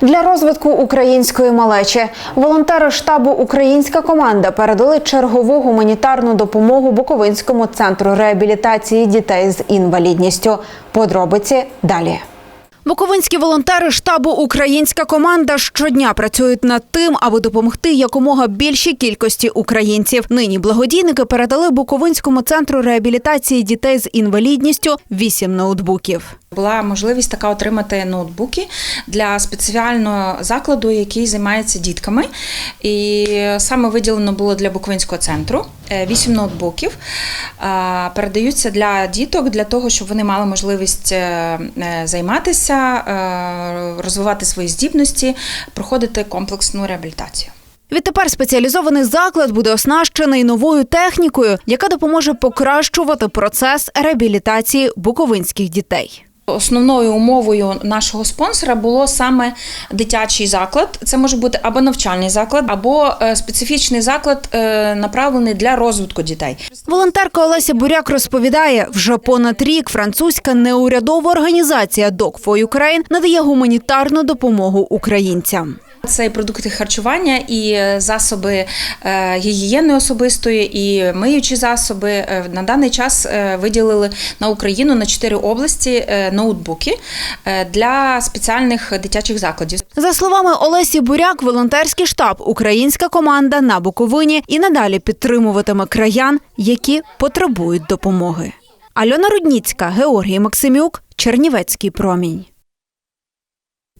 Для розвитку української малечі волонтери штабу Українська команда передали чергову гуманітарну допомогу Буковинському центру реабілітації дітей з інвалідністю. Подробиці далі. Буковинські волонтери штабу Українська команда щодня працюють над тим, аби допомогти якомога більшій кількості українців. Нині благодійники передали Буковинському центру реабілітації дітей з інвалідністю вісім ноутбуків. Була можливість така отримати ноутбуки для спеціального закладу, який займається дітками. І саме виділено було для Буковинського центру е, вісім ноутбуків. Передаються для діток для того, щоб вони мали можливість е, е, займатися, е, розвивати свої здібності, проходити комплексну реабілітацію. Відтепер спеціалізований заклад буде оснащений новою технікою, яка допоможе покращувати процес реабілітації буковинських дітей. Основною умовою нашого спонсора було саме дитячий заклад. Це може бути або навчальний заклад, або е, специфічний заклад, е, направлений для розвитку дітей. Волонтерка Олеся Буряк розповідає, вже понад рік французька неурядова організація Dog for Ukraine надає гуманітарну допомогу українцям. Це і продукти харчування, і е, засоби е, гігієни особистої, і миючі засоби. Е, На даний час виділили на Україну на чотири області ноутбуки для спеціальних дитячих закладів. За словами Олесі Буряк, волонтерський штаб Українська команда на Буковині і надалі підтримуватиме краян, які потребують допомоги. Альона Рудніцька, Георгій Максимюк, Чернівецький промінь.